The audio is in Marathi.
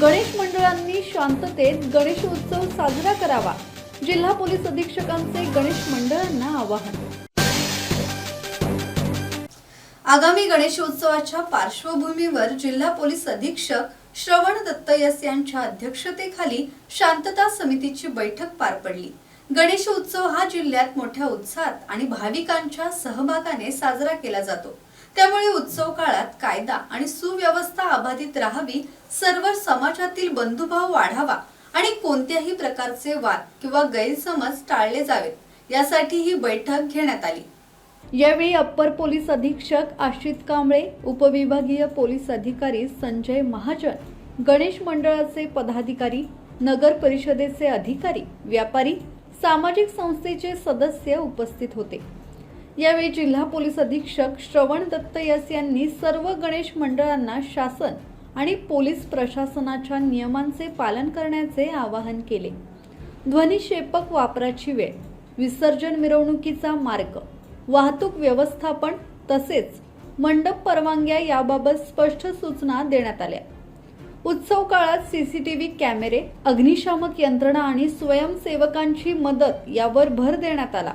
गणेश मंडळांनी शांततेत गणेशोत्सव साजरा करावा. जिल्हा पोलीस अधीक्षकांचे गणेश मंडळांना आवाहन. आगामी गणेशोत्सवाच्या पार्श्वभूमीवर जिल्हा पोलीस अधीक्षक श्रवण दत्तयस यांच्या अध्यक्षतेखाली शांतता समितीची बैठक पार पडली. गणेशोत्सव हा जिल्ह्यात मोठ्या उत्साहात आणि भाविकांच्या सहभागाने साजरा केला जातो. त्यामुळे उत्सव काळात कायदा आणि सुव्यवस्था अबाधित राहावी सर्व समाजातील बंधुभाव वाढावा आणि कोणत्याही प्रकारचे वाद किंवा गैरसमज टाळले जावेत यासाठी ही बैठक घेण्यात आली. यावेळी अप्पर पोलीस अधीक्षक आशित कांबळे उपविभागीय पोलीस अधिकारी संजय महाजन गणेश मंडळाचे पदाधिकारी नगर परिषदेचे अधिकारी व्यापारी सामाजिक संस्थेचे सदस्य उपस्थित होते. यावेळी जिल्हा पोलीस अधीक्षक श्रवण दत्त यस यांनी सर्व गणेश मंडळांना शासन आणि पोलीस प्रशासनाच्या नियमांचे पालन करण्याचे आवाहन केले. ध्वनिक्षेपक वापराची वेळ विसर्जन मिरवणुकीचा मार्ग वाहतूक व्यवस्थापन तसेच मंडप परवानग्या याबाबत स्पष्ट सूचना देण्यात आल्या. उत्सव काळात सीसीटीव्ही कॅमेरे अग्निशामक यंत्रणा आणि स्वयंसेवकांची मदत यावर भर देण्यात आला.